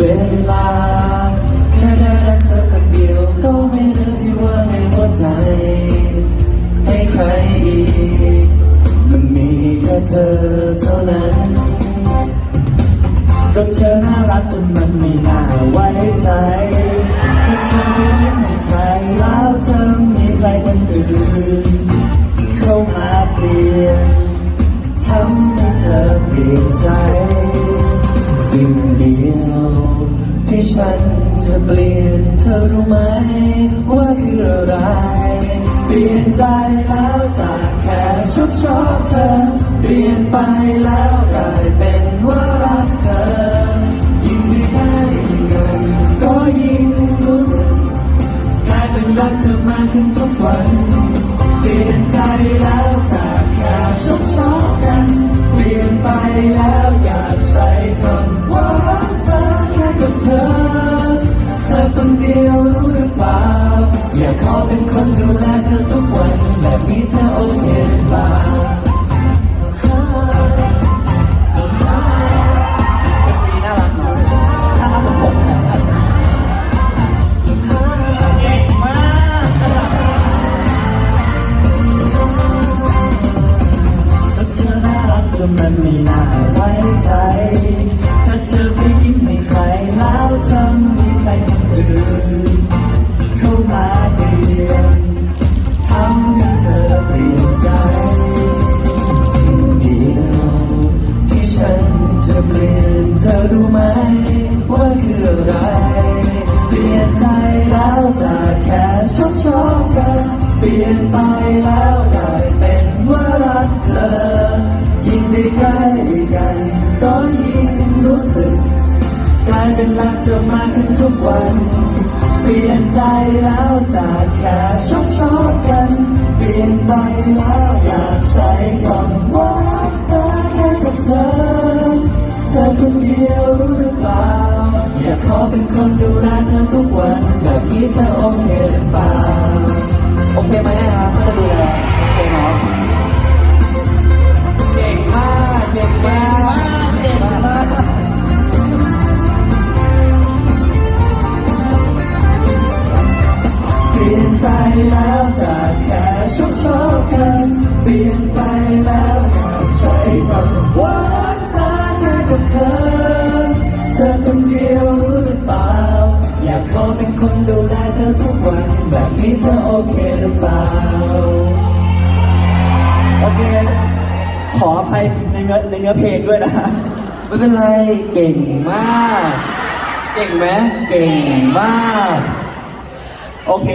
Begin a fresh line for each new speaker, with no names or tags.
เวลา แค่ได้รักเธอคนเดียว ก็ไม่เลือที่ว่าในหัวใจ ให้ใครอีก มันมีแค่เธอเท่านั้น
ก็เธอน่ารักจนมันไม่น่าไว้ใจถ้าเธอไม่ยิ้มให้ใคร
ฉันจะเปลี่ยนเธอรู้ไหม ว่าคืออะไร เปลี่ยนใจแล้วจากแค่ชอบชอบเธอ เปลี่ยนไปแล้วกลายเป็นว่ารักเธอ ยิ่งได้ใกล้กันก็ยิ่งรู้สึกกลายเป็นรักเธอมากขึ้นทุกวัน เปลี่ยนใจแล้วจากแค่ชอบชอบ คนเดียวรู้หรือเปล่า อยากขอเป็นคนดูแลเธอทุกวันแบบนี้เธอโอเคหรือเปล่า
มีน่ารักนะน่ารักเหมือนผมนะครับเก่งเธอน่ารักจนมันม่น่าไว้ใจ จา
กแค่ชอบชอบเธอ เปลี่ยนไปแล้วกลายเป็นว่ารักเธอ ยิ่งได้ใกล้กันก็ยิ่งรู้สึกกลายเป็นรักเธอมากขึ้นทุกวัน เปลี่ยนใจแล้วจากแค่ชอบชอบกัน เปลี่ยนไปแล้วอยากใช้คำว่ารักเธอแค่กับเธอ เธอคนเดียว เป็นคนดูแลเธอทุกวันแบบนี้เธอโอเคหรือเปล่า
โอเคไหมครับถ้าจะดูแลโอเคเนาะ
คนดูแลเธอทุกวันแบบนี้เธอโอเคหรือเปล่า
โอเค ขออภัยในเนื้อในเนื้อเพลงด้วยนะ
ไม่เป็นไร เก่งมาก เก่งไหมเก่งมาก
โอเค